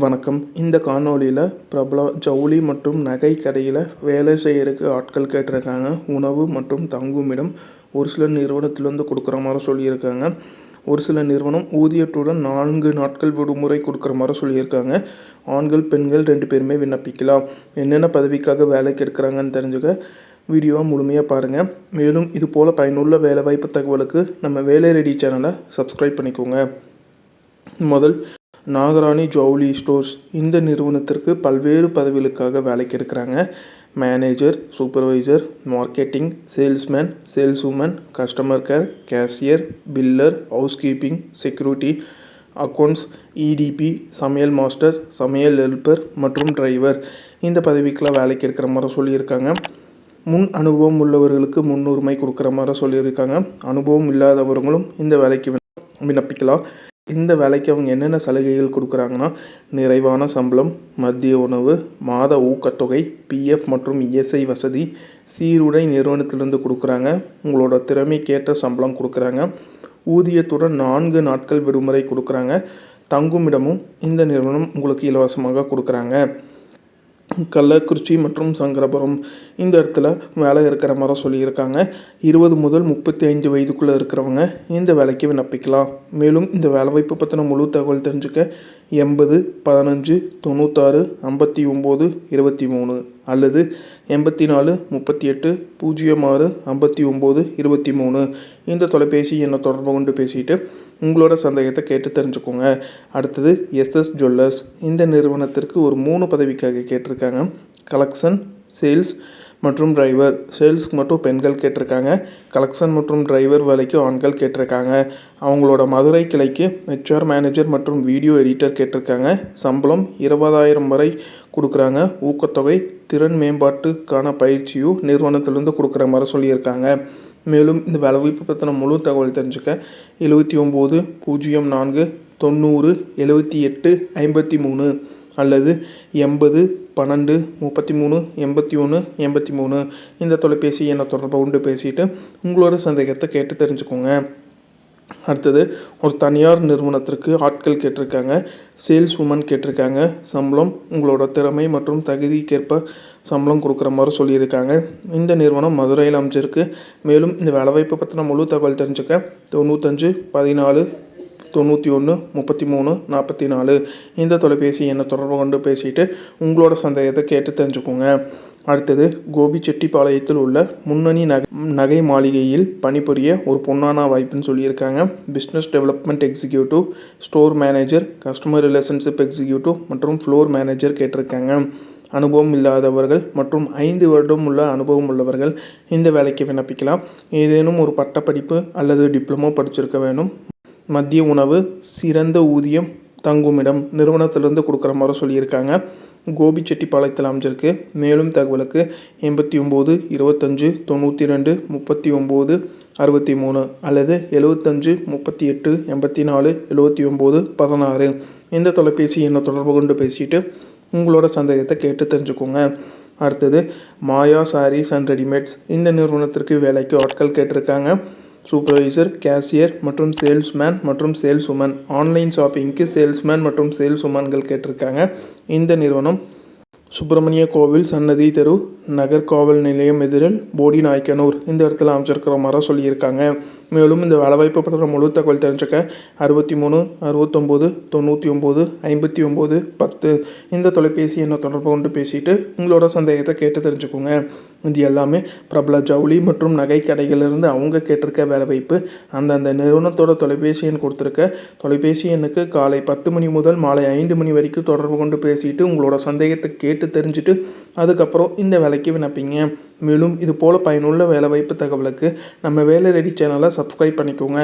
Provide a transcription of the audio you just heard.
வணக்கம். இந்த காணொளியில் பிரபல ஜவுளி மற்றும் நகை கடையில் வேலை செய்கிறதுக்கு ஆட்கள் கேட்டிருக்காங்க. உணவு மற்றும் தங்குமிடம் ஒரு சில நிறுவனத்திலேருந்து கொடுக்குற மாதிரி சொல்லியிருக்காங்க. ஒரு சில நிறுவனம் ஊதியத்துடன் நான்கு நாட்கள் விடுமுறை கொடுக்குற மாதிரி சொல்லியிருக்காங்க. ஆண்கள் பெண்கள் ரெண்டு பேருமே விண்ணப்பிக்கலாம். என்னென்ன பதவிக்காக வேலைக்கு எடுக்கிறாங்கன்னு தெரிஞ்சுக்க வீடியோவை முழுமையாக பாருங்கள் மேலும் இது போல் பயனுள்ள வேலைவாய்ப்பு தகவலுக்கு நம்ம வேலை ரெடி சேனலை சப்ஸ்கிரைப் பண்ணிக்கோங்க. முதல் நாகராணி ஜவுளி ஸ்டோர்ஸ் இந்த நிறுவனத்திற்கு பல்வேறு பதவிகளுக்காக வேலைக்கு எடுக்கிறாங்க. Manager supervisor marketing salesman sales woman customer care cashier biller housekeeping security accounts EDP சமையல் மாஸ்டர் சமையல் ஹெல்ப்பர் மற்றும் டிரைவர். இந்த பதவிக்கெலாம் வேலைக்கு எடுக்கிற மாதிரி சொல்லியிருக்காங்க. முன் அனுபவம் உள்ளவர்களுக்கு முன்னுரிமை கொடுக்குற மாதிரி சொல்லியிருக்காங்க. அனுபவம் இல்லாதவர்களும் இந்த வேலைக்கு விண்ணப்பிக்கலாம். இந்த வேலைக்கு அவங்க என்னென்ன சலுகைகள் கொடுக்குறாங்கன்னா நிறைவான சம்பளம் மதிய உணவு மாத ஊக்கத்தொகை பிஎஃப் மற்றும் இஎஸ்ஐ வசதி சீருடை நிறுவனத்திலிருந்து கொடுக்குறாங்க. உங்களோட திறமைக்கேற்ற சம்பளம் கொடுக்குறாங்க. ஊதியத்துடன் நான்கு நாட்கள் விடுமுறை கொடுக்குறாங்க. தங்குமிடமும் இந்த நிறுவனம் உங்களுக்கு இலவசமாக கொடுக்குறாங்க. கள்ளக்குறிச்சி மற்றும் சங்கரபுரம் இந்த இடத்துல வேலை இருக்கிற மாதிரி சொல்லியிருக்காங்க. இருபது முதல் முப்பத்தி ஐந்து வயதுக்குள்ளே இருக்கிறவங்க இந்த வேலைக்கு விண்ணப்பிக்கலாம். மேலும் இந்த வேலைவாய்ப்பு பற்றின முழு தகவல் தெரிஞ்சுக்க எண்பது பதினஞ்சு தொண்ணூத்தாறு ஐம்பத்தி ஒம்பது இருபத்தி மூணு. அல்லது எண்பத்தி நாலு முப்பத்தி எட்டு பூஜ்ஜியம் ஆறு ஐம்பத்தி ஒம்பது இருபத்தி மூணு இந்த தொலைபேசி என்னை தொடர்பு கொண்டு பேசிட்டு உங்களோட சந்தேகத்தை கேட்டு தெரிஞ்சுக்கோங்க. அடுத்தது எஸ்எஸ் ஜுவல்லர்ஸ். இந்த நிறுவனத்திற்கு ஒரு மூணு பதவிக்காக கேட்டிருக்காங்க. கலெக்ஷன் சேல்ஸ் மற்றும் டிரைவர் சேல்ஸ்க்கு மட்டும் பெண்கள் கேட்டிருக்காங்க. கலெக்ஷன் மற்றும் டிரைவர் வேலைக்கு ஆண்கள் கேட்டிருக்காங்க. அவங்களோட மதுரை கிளைக்கு ஹெச்ஆர் மேனேஜர் மற்றும் வீடியோ எடிட்டர் கேட்டிருக்காங்க. சம்பளம் இருபதாயிரம் வரை கொடுக்குறாங்க. ஊக்கத்தொகை திறன் மேம்பாட்டுக்கான பயிற்சியும் நிறுவனத்திலேருந்து கொடுக்குற மாதிரி சொல்லியிருக்காங்க. மேலும் இந்த வேலைவாய்ப்பு பற்றின முழு தகவல் தெரிஞ்சுக்க எழுபத்தி ஒம்பது பூஜ்ஜியம் நான்கு தொண்ணூறு எழுபத்தி எட்டு ஐம்பத்தி மூணு அல்லது எண்பது பன்னெண்டு முப்பத்தி மூணு எண்பத்தி ஒன்று எண்பத்தி மூணு இந்த தொலைபேசி எண்ணை தொடர்பு கொண்டு பேசிவிட்டு உங்களோட சந்தேகத்தை கேட்டு தெரிஞ்சுக்கோங்க. அடுத்தது ஒரு தனியார் நிறுவனத்திற்கு ஆட்கள் கேட்டிருக்காங்க சேல்ஸ் உமன் கேட்டிருக்காங்க. சம்பளம் உங்களோட திறமை மற்றும் தகுதிக்கேற்ப சம்பளம் கொடுக்குற மாதிரி சொல்லியிருக்காங்க. இந்த நிறுவனம் மதுரையில் அமைச்சிருக்கு மேலும் இந்த வேலைவாய்ப்பை பற்றின முழு தகவல் தெரிஞ்சுக்க தொண்ணூத்தஞ்சு பதினாலு தொண்ணூற்றி ஒன்று முப்பத்தி மூணு நாற்பத்தி நாலு. இந்த தொலைபேசி எண்ணை தொடர்பு கொண்டு பேசிட்டு உங்களோட சந்தேகத்தை கேட்டு தெரிஞ்சுக்கோங்க. அடுத்தது கோபிச்செட்டிப்பாளையத்தில் உள்ள முன்னணி நகை நகை மாளிகையில் பணிபுரிய ஒரு பொன்னான வாய்ப்புன்னு சொல்லியிருக்காங்க. Business development executive store manager customer relationship executive மற்றும் ஃப்ளோர் மேனேஜர் கேட்டிருக்காங்க. அனுபவம் இல்லாதவர்கள் மற்றும் ஐந்து வருடம் உள்ள அனுபவம் உள்ளவர்கள் இந்த வேலைக்கு விண்ணப்பிக்கலாம். ஏதேனும் ஒரு பட்டப்படிப்பு அல்லது டிப்ளமோ படிச்சிருக்க வேணும் மதிய உணவு சிறந்த ஊதியம் தங்குமிடம் நிறுவனத்திலேருந்து கொடுக்குற மாதிரி சொல்லியிருக்காங்க கோபிச்செட்டிப்பாளையத்தில் அமைஞ்சிருக்கு. மேலும் தகவலுக்கு எண்பத்தி ஒம்பது இருபத்தஞ்சு தொண்ணூற்றி ரெண்டு முப்பத்தி ஒம்பது அறுபத்தி மூணு அல்லது எழுபத்தஞ்சு முப்பத்தி எட்டு எண்பத்தி நாலு எழுபத்தி ஒம்பது பதினாறு. இந்த தொலைபேசி என்னை தொடர்பு கொண்டு பேசிட்டு உங்களோட சந்தேகத்தை கேட்டு தெரிஞ்சுக்கோங்க. அடுத்தது மாயா சாரீஸ் அண்ட் ரெடிமேட்ஸ். இந்த நிறுவனத்திற்கு வேலைக்கு ஆட்கள் கேட்டிருக்காங்க. சூப்பர்வைசர் கேஷியர் மற்றும் சேல்ஸ்மேன் மற்றும் சேல்ஸ் உமன் ஆன்லைன் ஷாப்பிங்க்கு சேல்ஸ்மேன் மற்றும் சேல்ஸ் உமன்கள் கேட்டிருக்காங்க. இந்த நிறுவனம் சுப்பிரமணிய கோவில் சன்னதி தெரு நகர் காவல் நிலையம் எதிரில் போடி நாய்க்கனூர். இந்த இடத்துல அமைச்சிருக்கிற மாதிரி சொல்லியிருக்காங்க. மேலும் இந்த வேலைவாய்ப்பு பற்றின முழு தகவல் தெரிஞ்சுக்க அறுபத்தி மூணு அறுபத்தொம்போது தொண்ணூற்றி ஒம்பது ஐம்பத்தி ஒம்பது பத்து. இந்த தொலைபேசி என்ன தொடர்பு கொண்டு பேசிட்டு உங்களோட சந்தேகத்தை கேட்டு தெரிஞ்சுக்கோங்க. இது எல்லாமே பிரபல ஜவுளி மற்றும் நகை கடைகளிலிருந்து அவங்க கேட்டிருக்க வேலைவாய்ப்பு. அந்தந்த நிறுவனத்தோட தொலைபேசி எண் கொடுத்துருக்க தொலைபேசி எண்ணுக்கு காலை பத்து மணி முதல் மாலை ஐந்து மணி வரைக்கும் தொடர்பு கொண்டு பேசிட்டு உங்களோட சந்தேகத்தை கேட்டு தெரிஞ்சுட்டு அதுக்கப்புறம் இந்த வேலைக்கு விண்ணப்பிங்க. மேலும் இது போல் பயனுள்ள வேலைவாய்ப்பு தகவலுக்கு நம்ம வேலை ரெடி சேனலை சப்ஸ்கிரைப் பண்ணிக்கோங்க.